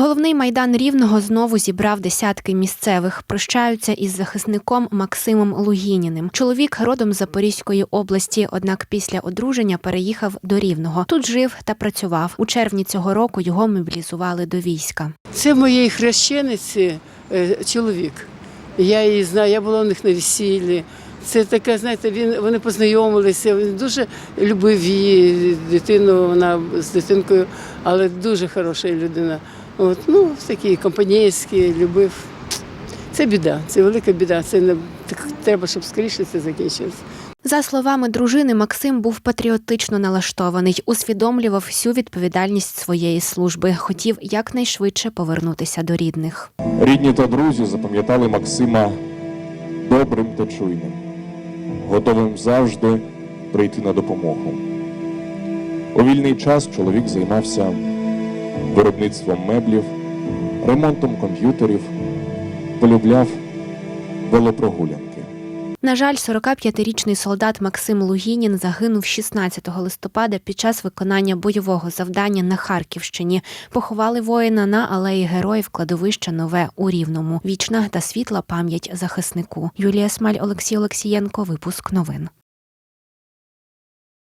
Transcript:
Головний майдан рівного знову зібрав десятки місцевих. Прощаються із захисником Максимом Лугініним. Чоловік родом з Запорізької області, однак після одруження переїхав до Рівного. Тут жив та працював. У червні цього року його мобілізували до війська. Це моєї хрещениці е, чоловік. Я її знаю, я була у них на весіллі. Це таке, знаєте, він вони познайомилися. Він дуже любив її дитину. Вона з дитинкою, але дуже хороша людина. От ну такі компанійські, любив. Це біда, це велика біда. Це не так треба, щоб скоріше це закінчилось. За словами дружини, Максим був патріотично налаштований, усвідомлював всю відповідальність своєї служби. Хотів якнайшвидше повернутися до рідних. Рідні та друзі запам'ятали Максима добрим та чуйним, готовим завжди прийти на допомогу. У вільний час чоловік займався виробництвом меблів, ремонтом комп'ютерів, полюбляв велопрогулянки. На жаль, 45-річний солдат Максим Лугінін загинув 16 листопада під час виконання бойового завдання на Харківщині. Поховали воїна на алеї героїв кладовища Нове у Рівному. Вічна та світла пам'ять захиснику. Юлія Смаль, Олексій Олексієнко. Випуск новин.